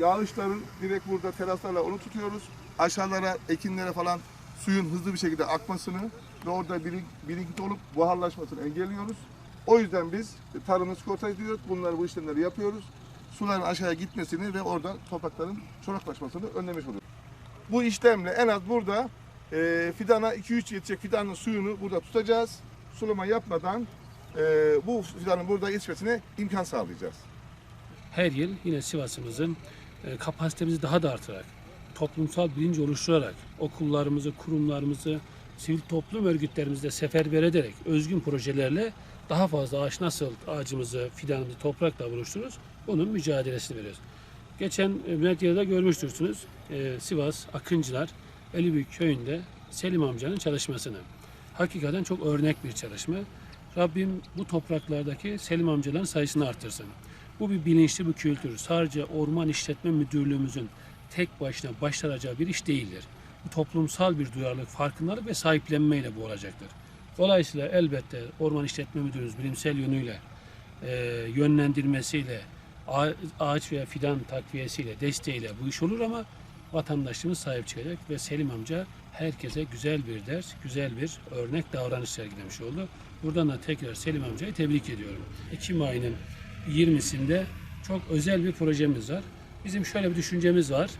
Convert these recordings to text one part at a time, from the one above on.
Yağışları direkt burada teraslarla onu tutuyoruz. Aşağılara, ekinlere falan suyun hızlı bir şekilde akmasını ve orada birik, birikinti olup buharlaşmasını engelliyoruz. O yüzden biz tarımı sigorta ediyoruz. Bunları bu işlemleri yapıyoruz. Suların aşağıya gitmesini ve orada toprakların çoraklaşmasını önlemiş oluyoruz. Bu işlemle en az burada e, fidana 2-3 yetecek fidanın suyunu burada tutacağız. Sulama yapmadan e, bu fidanın burada yetişmesine imkan sağlayacağız. her yıl yine Sivas'ımızın kapasitemizi daha da artırarak, toplumsal bilinç oluşturarak, okullarımızı, kurumlarımızı, sivil toplum örgütlerimizde seferber ederek özgün projelerle daha fazla ağaç nasıl ağacımızı, fidanımızı toprakla buluştururuz, bunun mücadelesini veriyoruz. Geçen e, medyada görmüştürsünüz e, Sivas Akıncılar Elibük köyünde Selim amcanın çalışmasını. Hakikaten çok örnek bir çalışma. Rabbim bu topraklardaki Selim amcaların sayısını artırsın. Bu bir bilinçli bir kültür. Sadece Orman İşletme Müdürlüğümüzün tek başına başlanacağı bir iş değildir. Bu toplumsal bir duyarlılık, farkındalık ve sahiplenmeyle bu olacaktır. Dolayısıyla elbette Orman İşletme Müdürümüz bilimsel yönüyle, e, yönlendirmesiyle, ağa- ağaç veya fidan takviyesiyle, desteğiyle bu iş olur ama vatandaşımız sahip çıkacak ve Selim amca herkese güzel bir ders, güzel bir örnek davranış sergilemiş oldu. Buradan da tekrar Selim amcayı tebrik ediyorum. Ekim ayının 20'sinde çok özel bir projemiz var. Bizim şöyle bir düşüncemiz var.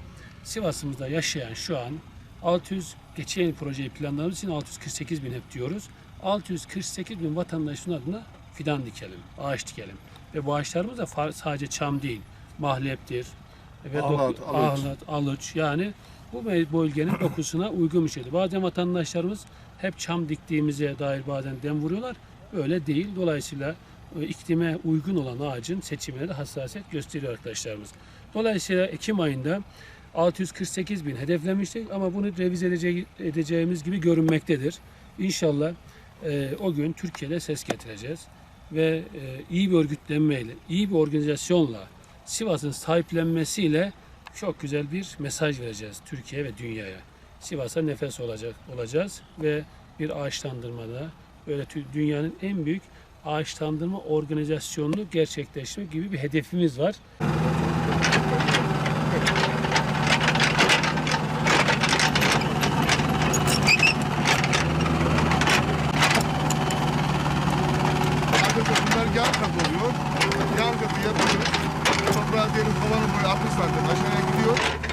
Sivas'ımızda yaşayan şu an 600 geçen yıl projeyi planladığımız için 648 bin hep diyoruz. 648 bin vatandaşın adına fidan dikelim, ağaç dikelim. Ve bu ağaçlarımız da sadece çam değil, mahleptir, ve Ahlat, alıç. ahlat, alıç yani bu bölgenin dokusuna uygun bir şeydi. Bazen vatandaşlarımız hep çam diktiğimize dair bazen dem vuruyorlar. Öyle değil. Dolayısıyla iklime uygun olan ağacın seçimine de hassasiyet gösteriyor arkadaşlarımız. Dolayısıyla Ekim ayında 648 bin hedeflemiştik ama bunu revize edece- edeceğimiz gibi görünmektedir. İnşallah e, o gün Türkiye'de ses getireceğiz ve e, iyi bir örgütlenmeyle, iyi bir organizasyonla Sivas'ın sahiplenmesiyle çok güzel bir mesaj vereceğiz Türkiye ve dünyaya. Sivas'a nefes olacak olacağız ve bir ağaçlandırmada böyle dünyanın en büyük ağaçlandırma organizasyonunu gerçekleştirme gibi bir hedefimiz var. Bunlar yan yapıyoruz. Toprağı diyelim kovanın boyu 60 santim aşağıya gidiyor.